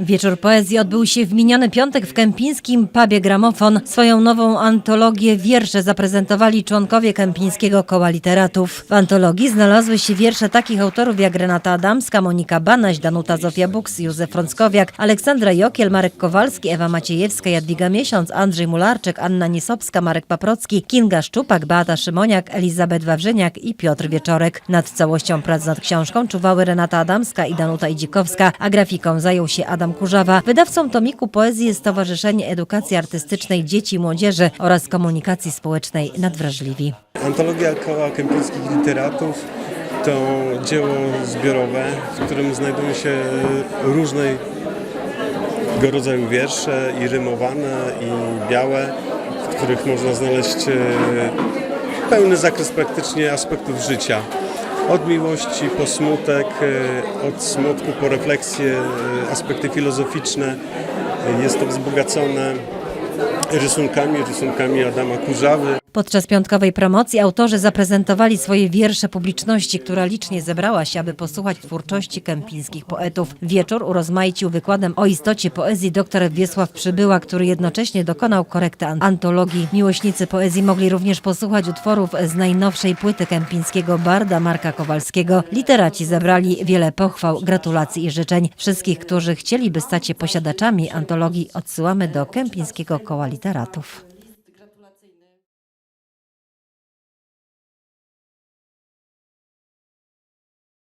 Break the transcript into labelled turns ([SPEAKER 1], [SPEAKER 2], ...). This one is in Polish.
[SPEAKER 1] Wieczór poezji odbył się w miniony piątek w kępińskim pubie Gramofon. Swoją nową antologię wiersze zaprezentowali członkowie Kępińskiego Koła Literatów. W antologii znalazły się wiersze takich autorów jak Renata Adamska, Monika Banaś, Danuta Zofia Buks, Józef Frąckowiak, Aleksandra Jokiel, Marek Kowalski, Ewa Maciejewska, Jadwiga Miesiąc, Andrzej Mularczyk, Anna Nisowska, Marek Paprocki, Kinga Szczupak, Beata Szymoniak, Elizabeth Wawrzyniak i Piotr Wieczorek. Nad całością prac nad książką czuwały Renata Adamska i Danuta Idzikowska, a grafiką zajął się Adam Kurzawa. Wydawcą tomiku poezji jest Stowarzyszenie Edukacji Artystycznej Dzieci i Młodzieży oraz Komunikacji Społecznej Nadwrażliwi.
[SPEAKER 2] Antologia Koła Kępińskich Literatów to dzieło zbiorowe, w którym znajdują się różnego rodzaju wiersze, i rymowane, i białe, w których można znaleźć e, pełny zakres praktycznie aspektów życia. Od miłości po smutek, e, od smutku po refleksje, e, aspekty filozoficzne. Jest to wzbogacone rysunkami, rysunkami Adama Kurzawy.
[SPEAKER 1] Podczas piątkowej promocji autorzy zaprezentowali swoje wiersze publiczności, która licznie zebrała się, aby posłuchać twórczości kępińskich poetów. Wieczór urozmaicił wykładem o istocie poezji dr Wiesław Przybyła, który jednocześnie dokonał korekty an- antologii. Miłośnicy poezji mogli również posłuchać utworów z najnowszej płyty kępińskiego barda Marka Kowalskiego. Literaci zebrali wiele pochwał, gratulacji i życzeń. Wszystkich, którzy chcieliby stać się posiadaczami antologii odsyłamy do Kępińskiego Koła Literatów.